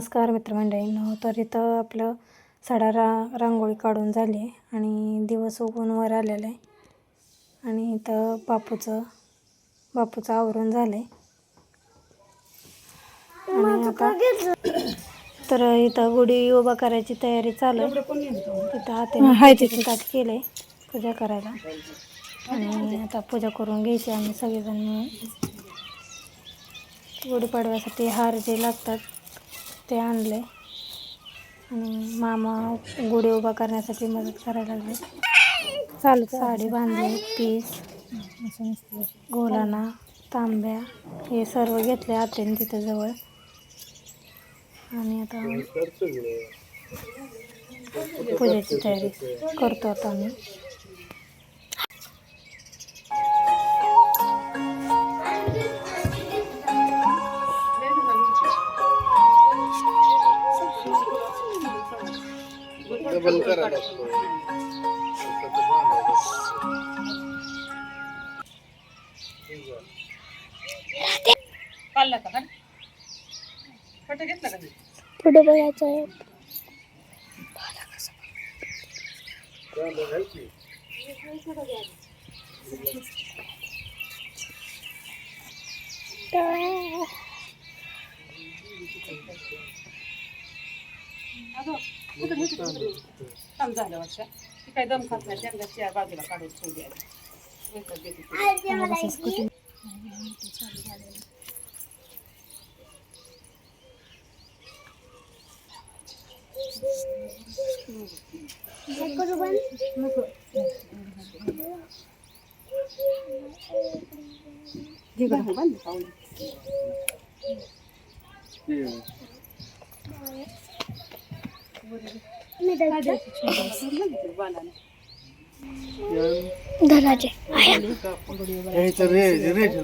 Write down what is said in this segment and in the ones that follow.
नमस्कार मित्रमंडळींनो. तर इथं आपलं सडा रा रांगोळी काढून झाली आहे आणि दिवस उगवून वर आलेला आहे. आणि इथं बापूचं बापूचं आवरून झालं आहे आणि आता तर इथं गुढी उभा करायची तयारी चालू आहे. तिथं. हाते ताट केलं आहे पूजा करायला. आणि आता पूजा करून घ्यायची आम्ही सगळेजण मिळून. गुढीपाडव्यासाठी हार जे लागतात ते आणले. आणि मामा गुढी उभा करण्यासाठी मदत करायला लागले. चालू साडी बांधली पीस गोलाना तांब्या हे सर्व घेतले आत्याने तिथं जवळ. आणि आता पूजेची तयारी करतो आता आम्ही. डबल करायला लागतो. पाळला का फोटो घेतला का पुढे बघायचं आहे. कुठं नेते कुठं काम झालं वाटतं ती काय दम खात नाही त्यांना चार बाजूला काढून ठेवू द्यायला एकच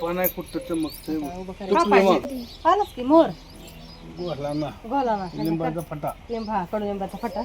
पाना कुठं चमकतंय? आलाच की मोर. गोला ना. बोला ना. लिंबाचा फटा. लिंबा कडुलिंबाचा फटा.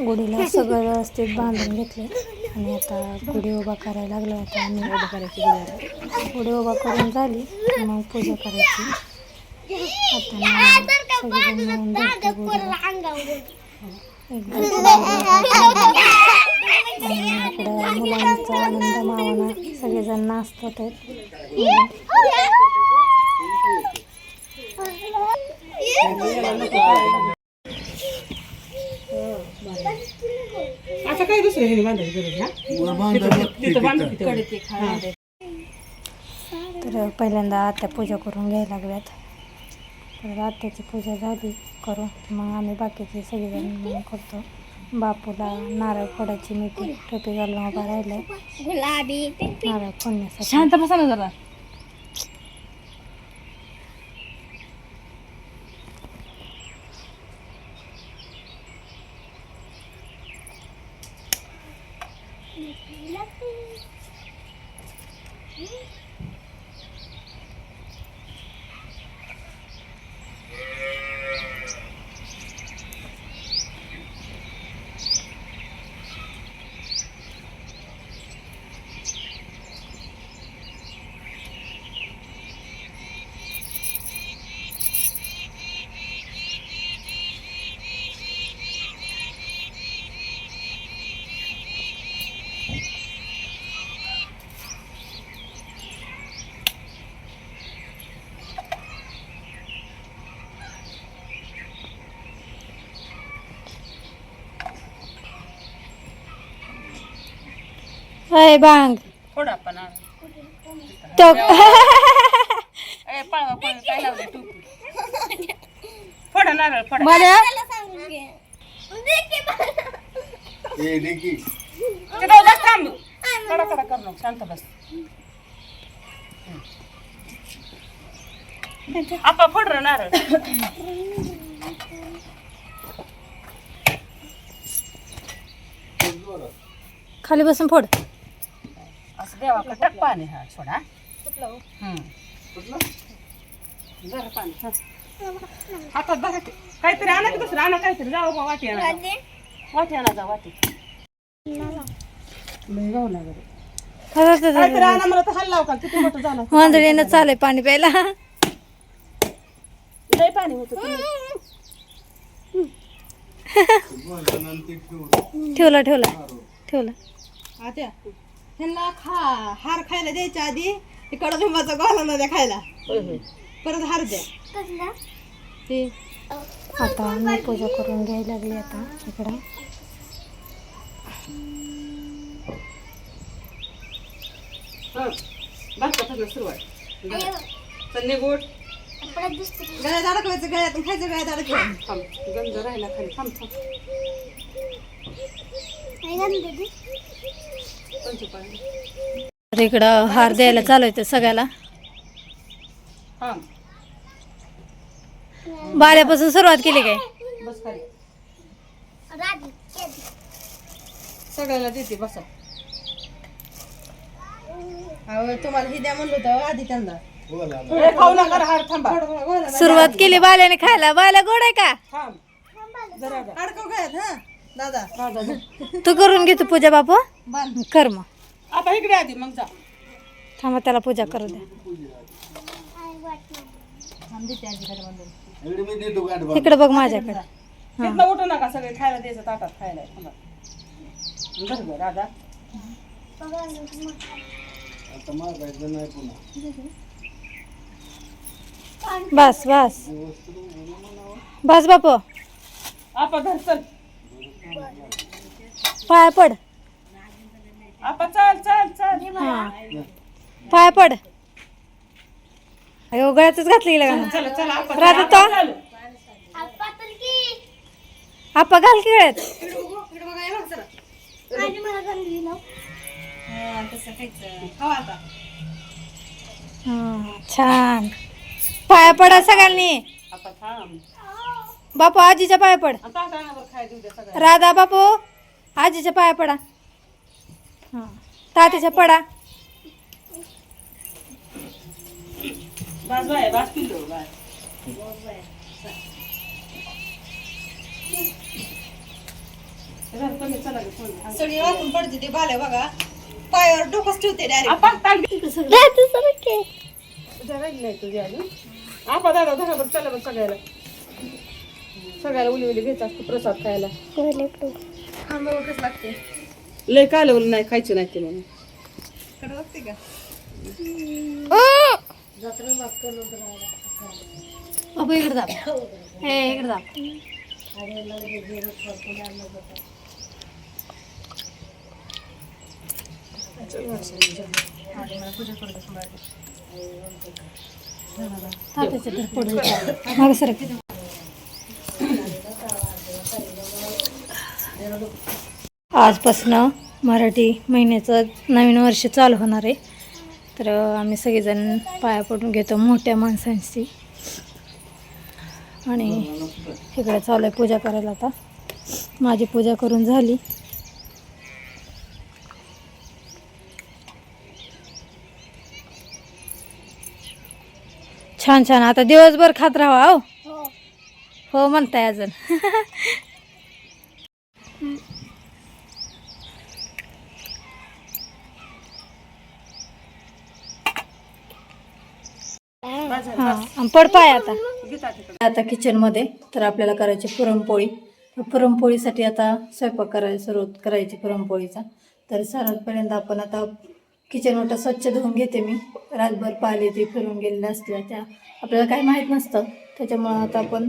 गुढीला सगळं व्यवस्थित बांधून घेतले आणि आता गुढी उभा करायला लागलो आता आम्ही उभा करायची गुढी उभा करून झाली. मग पूजा करायची. आता सगळेजण मिळून मुलांचा आनंद मावना सगळेजण नाचतात आता काय दुसरं हे बांधायची गरज तर पहिल्यांदा आत्या पूजा करून घ्यायला लागल्यात. तर आत्याची पूजा झाली करून. मग आम्ही बाकीचे सगळेजण मिळून करतो. बापूला नारळ फोडायची मिठी टोपी घालून उभा राहिलाय. नारळ फोडण्यासाठी. शांत बसा ना जरा. अय बांग. फोड आपण आ. तो ए पळवा पळ काय लावले टोपी फोड नारळ फोड. मला? हे देखी. तिथं बस थांब. कडा कडा कर नको शांत बस. आपा फोड रे नारळ. खाली बसून फोड. देवाकडे टाक पाणी. हा सोडा. हम्म. जरा पाणी. हा. हातात. काहीतरी आणा की दुसरं? आणा काहीतरी. जाऊ बा वाटी आणा. वाटी आणा जा वाटी. लय गाव लागत काहीतरी आणा मला तर हल्ला का? किती मोठं झालं? वांदळीनं चालय पाणी प्यायला. लय पाणी होतं ठेवला ठेवला. ठेवला. आता ह्यांना खा हार खायला द्यायच्या आधी ते कडुलिंबाचा गोला द्या खायला. परत हार द्या. ते. आता मी पूजा करून घ्यायला लागली आता इकडं. गोड गळ्यात अडकवायचं गळ्यातून खायचं गळ्यात अडकवायचं थांब गंज राहिला खाली. थांब थांब. तर इकडं हार द्यायला चालू आहे सगळ्याला. बाल्यापासून सुरुवात केली काय? सगळ्याला देते बसा. तुम्हाला ही द्या म्हणलं होतं आधी त्यांना. सुरुवात केली बाल्याने खायला. बाल्या गोड आहे का. अडकव गळ्यात हा? दादा. तू करून घे तू पूजा बापू. कर मग. आता इकडे आधी मग जा. थांबा त्याला पूजा करू द्या. इकडे बघ माझ्याकडे. उठू नका सगळे खायला द्यायचं ताटात खायला. राधा. बस बस. बस बापू. आपा धर चल. पाया पड. आपा चल चल चल. हा. पाया पड. अयो गळ्यातच घातली लगा चला चला आपा राधा तो? चल. आपा घाल की गळ्यात. हा, हा, छान. पाया पडा सगळ्यांनी. आपा थांब. बापू आजीच्या पाया पड. राधा बापू आजीच्या पाया पडा. हा. तात्याच्या पडा. सगळी वाकून पडते ते बाल्या बघा. पायावर डोकंच ठेवते डायरेक्ट आपा ताट घे. तुझ्या राहिली नाही तुझी अजून आपा दादा धरा बरं चला बरं सगळ्याला. सगळ्याला उली उली घ्यायचा असतो प्रसाद खायला. लागते? लय कालवलं नाही खायचं नाही ते म्हणून. इकडे जा. हे इकडे जा. तात्याच्या तर पडू मागं सरक आजपासनं मराठी महिन्याचं नवीन वर्ष चालू होणार आहे. तर आम्ही सगळेजण पाया पडून घेतो मोठ्या माणसांची आणि इकडे चालू आहे पूजा करायला आता. माझी पूजा करून झाली. छान छान. आता दिवसभर खात राहा हो. हो म्हणताय अजून. हां आणि पड पाय आता आता किचनमध्ये तर आपल्याला करायची पुरणपोळी. पुरणपोळीसाठी आता स्वयंपाक करायला सुरुवात करायची पुरणपोळीचा. तर सर्वात पहिल्यांदा आपण आता किचन ओटा स्वच्छ धुवून घेते मी. रातभर पाहिले ते फिरून गेलेल्या असल्या त्या आपल्याला काही माहीत नसतं. त्याच्यामुळं आता आपण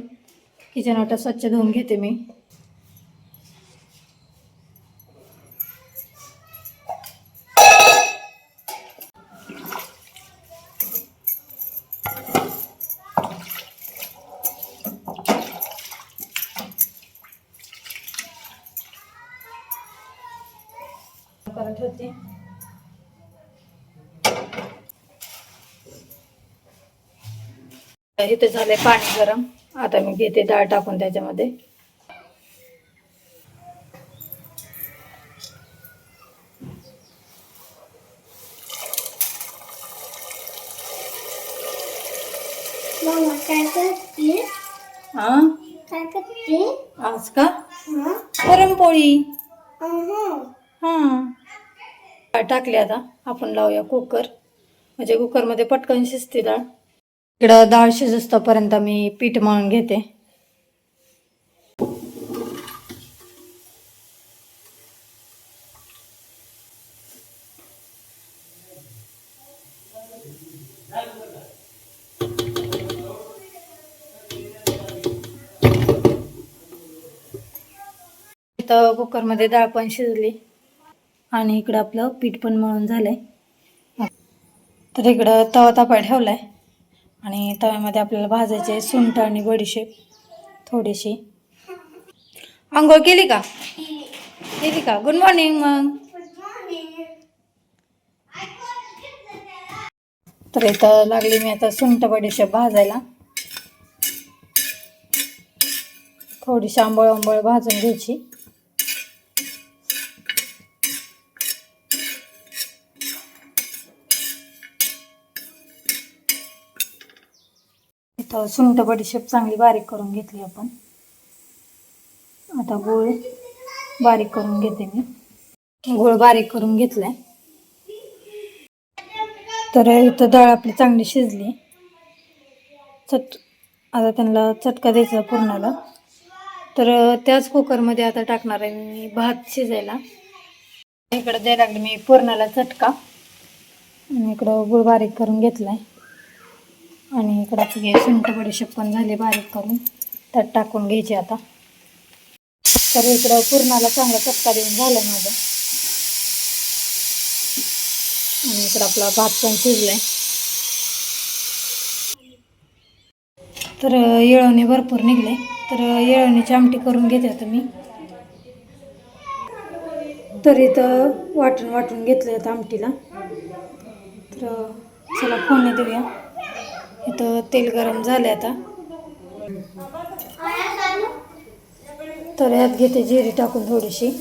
किचन ओटा स्वच्छ धुवून घेते मी. ठेवते इथे झालंय पाणी गरम. आता मी घेते डाळ टाकून त्याच्यामध्ये. हा आज का? पुरणपोळी हा डाळ टाकली आता. आपण लावूया कुकर. म्हणजे कुकरमध्ये पटकन शिजते डाळ. इकडं डाळ शिजस्तोपर्यंत मी पीठ मळून घेते. कुकरमध्ये डाळ पण शिजली. आणि इकडं आपलं पीठ पण मळून झालं आहे तर इकडं तवा तापा आहे आणि तव्यामध्ये आपल्याला भाजायचे सुंठ आणि बडीशेप थोडीशी. आंघोळ केली का? केली का? गुड मॉर्निंग मग. तर इथं लागली मी आता सुंठ बडीशेप भाजायला. थोडीशी आंबळ आंबळ भाजून घ्यायची. इथं सुंठ बडीशेप चांगली बारीक करून घेतली आपण. आता गूळ बारीक करून घेते मी. गूळ बारीक करून घेतलाय. तर इथं डाळ आपली चांगली शिजली. चट आता त्यांना चटका द्यायचा पूर्णाला. तर त्याच कुकरमध्ये आता टाकणार आहे मी भात शिजायला. इकडं द्यायला लागले मी पूर्णाला चटका. आणि इकडं गुळ बारीक करून घेतलाय. आणि इकडं आपली सुंठ बडीशेप पण झाले बारीक करून. त्यात टाकून घ्यायचे आता. तर इकडं पूर्णाला चांगला चक्का देऊन झाला माझा. आणि इकडं आपला भात पण शिजलाय. तर येळवणी भरपूर निघले. तर येळवणीची आमटी करून घेते आता मी. तर इथं वाटून वाटून घेतलं आता आमटीला. तर चला फोन देऊया. इथं तेल गरम झाले आता. तर यात घेते जिरी टाकून थोडीशी.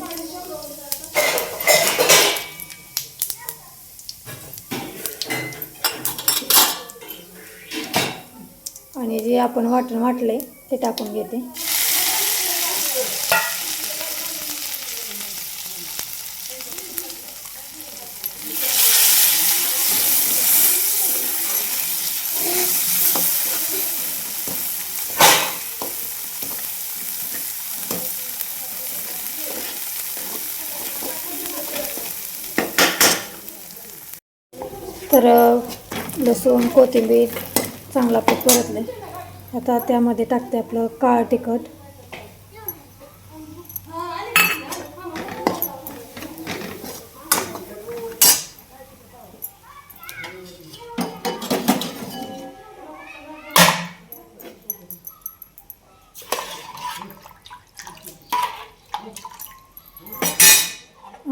आणि जे आपण वाटण वाटले ते टाकून घेते तर लसूण कोथिंबीर चांगला आपलं परतले. आता त्यामध्ये टाकते आपलं काळ तिखट.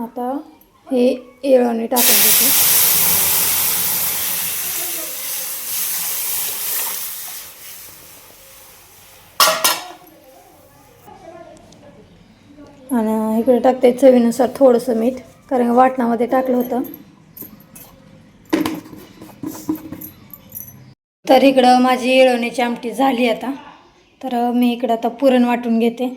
आता हे येळवणी टाकून देते आणि इकडे टाकते चवीनुसार थोडंसं मीठ कारण वाटणामध्ये टाकलं होतं. तर इकडं माझी येळवण्याची आमटी झाली आता. तर मी इकडं आता पुरण वाटून घेते.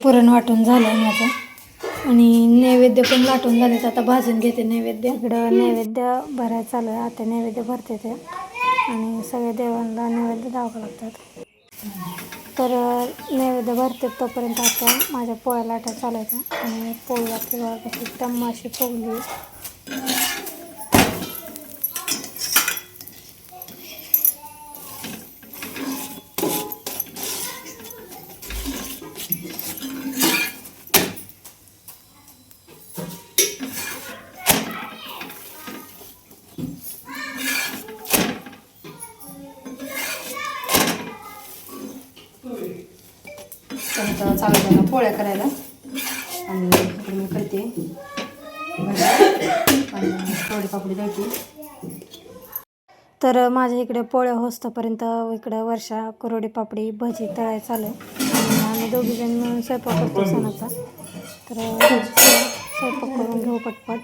पुरण वाटून झालं आहे माझं. आणि नैवेद्य पण लाटून झालेत आता भाजून घेते नैवेद्य. इकडं नैवेद्य भरायला चालू आहे. आता नैवेद्य भरते ते. आणि सगळ्या देवांना नैवेद्य द्यावं लागतात. तर नैवेद्य भरते तोपर्यंत आता माझ्या पोळ्या लाटा चालायच्या आणि पोळी आपली कशी टम्म अशी पोगली तर चालू झालं पोळ्या करायला. आणि इकडे मी करते. आणि थोडी पापडी द्यायची तर माझ्या इकडे पोळ्या होस्तोपर्यंत इकडं वर्षा कुरवडी पापडी भजी तळाय चालू आहे. आम्ही दोघीजण मिळून स्वयंपाक करतो सणाचा. तर स्वयंपाक करून घेऊ पटपट.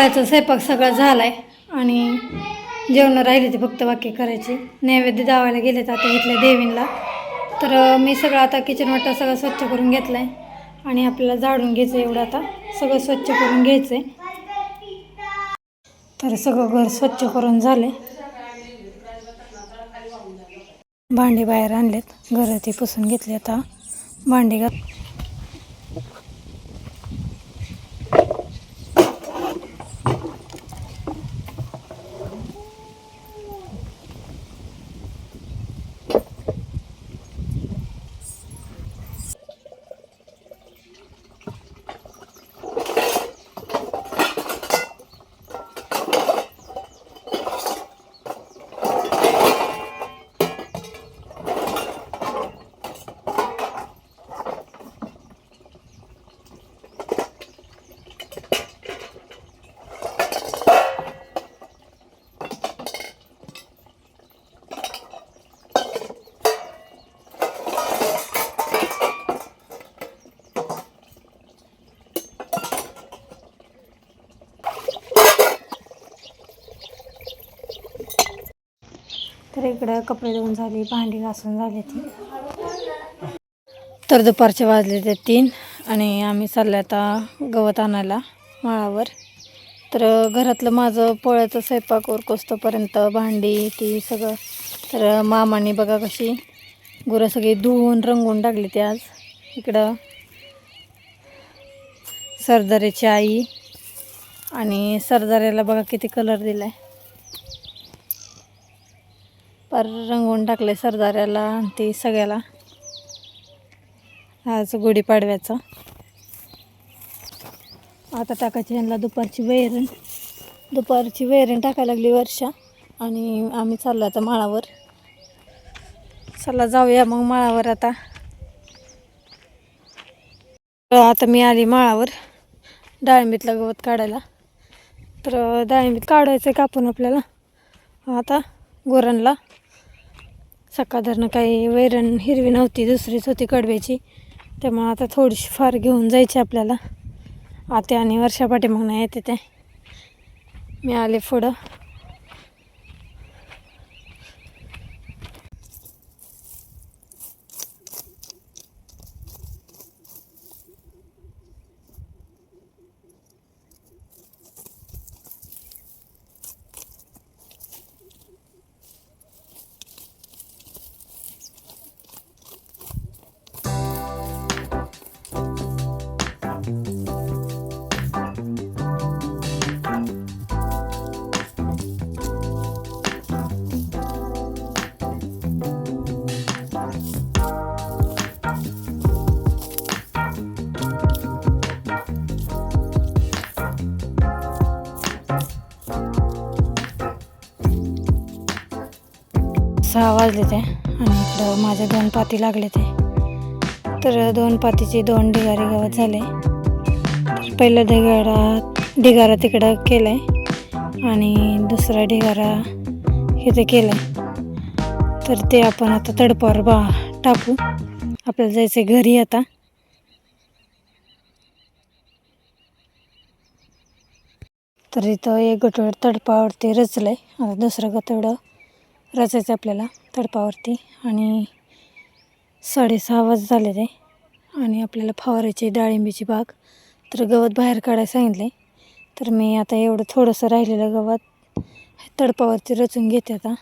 सकाळचा स्वयंपाक सगळा झाला आहे आणि जेवण राहिले ते फक्त वाक्य करायचे. नैवेद्य दावायला गेले तर आता इथल्या देवींना तर मी सगळं आता किचन वाटा सगळं स्वच्छ करून घेतलं आहे आणि आपल्याला झाडून घ्यायचं आहे एवढं आता. सगळं स्वच्छ करून घ्यायचं आहे तर सगळं घर स्वच्छ करून झाले भांडे बाहेर आणलेत. घरं ती पुसून घेतली आता. भांडे घात तर इकडं कपडे धुवून झाली भांडी घासून झाली ती. तर दुपारचे वाजले ते तीन आणि आम्ही चालले आता गवत आणायला माळावर. तर घरातलं माझं पोळ्याचं स्वयंपाक उरकोस्तोपर्यंत भांडी ती सगळं. तर मामाने बघा कशी गुरं सगळी धुवून रंगून टाकली ती आज. इकडं सरदारीची आई आणि सरदाऱ्याला बघा किती कलर दिला आहे पर रंगवून टाकले सरदाऱ्याला आणि ते सगळ्याला. आज गुढीपाडव्याचा. आता टाकायची यांना दुपारची वैरण. दुपारची वैरण टाकायला लागली वर्षा आणि आम्ही चाललो आता माळावर. चला जाऊया मग माळावर आता. आता मी आली माळावर. डाळिंबीतलं गवत काढायला. तर डाळिंबीत काढायचं आहे कापून आपल्याला. आता गुरांना सकाळ काही वैरण हिरवी नव्हती दुसरीच होती कडव्याची त्यामुळं आता थोडीशी फार घेऊन जायची आपल्याला. आते आणि वर्षापाठी पाठीमाग नाही येते ते मी आले पुढं. वाजले ते. आणि इकडं माझे दोन पाती लागले ते. तर दोन पातीचे दोन ढिगारे गवत झाले. तर पहिलं ढिगारा ढिगारा तिकडं केलं आहे आणि दुसरा ढिगारा इथे केलं आहे तर ते आपण आता तडपावर बा टाकू. आपल्याला जायचं आहे घरी आता. तर इथं एक गटवड तडपावरती रचलं आहे आता दुसरं गटवडं रचायचं आपल्याला तडपावरती आणि साडेसहा वाज झाले ते. आणि आपल्याला फवारायची डाळिंबीची बाग. तर गवत बाहेर काढायला सांगितले. तर मी आता एवढं थोडंसं राहिलेलं गवत तडपावरती रचून घेते आता.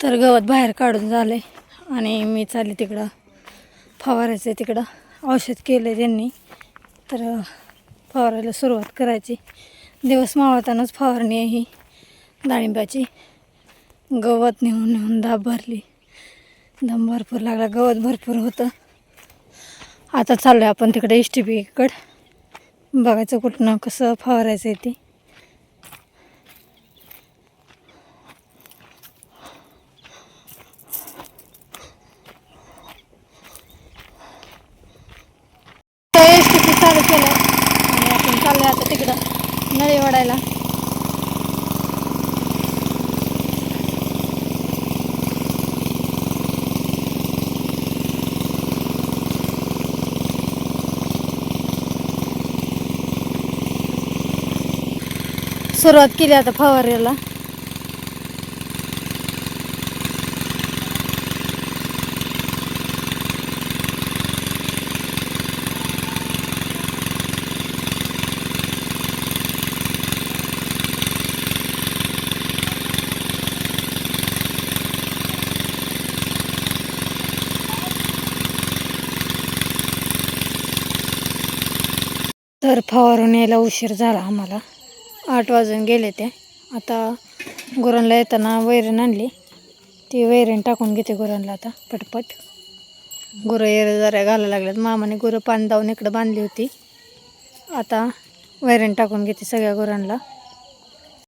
तर गवत बाहेर काढून झालं आहे आणि मी चालले तिकडं. फवारायचं आहे तिकडं. औषध केलं आहे त्यांनी. तर फवारायला सुरुवात करायची. दिवस मावळतानाच फवारणी आहे ही. डाळिंबाची. गवत नेऊन नेऊन दाब भरली. दम भरपूर लागला. गवत भरपूर होतं. आता चाललो आहे आपण तिकडे एस टी पीकडं बघायचं कुठनं कसं फवारायचं आहे ते एस टी पी चालू केलं आणि आपण चाललो आता पडायला सुरुवात केली आता फवारेला. तर फवारून यायला उशीर झाला आम्हाला. आठ वाजून गेले ते. आता गुरांना येताना वैरण आणली. ती वैरण टाकून घेते गुरांना आता पटपट. गुरं येर जरा घालायला लागल्यात. मामाने गुरं पान दावून इकडं बांधली होती. आता वैरण टाकून घेते सगळ्या गुरांना.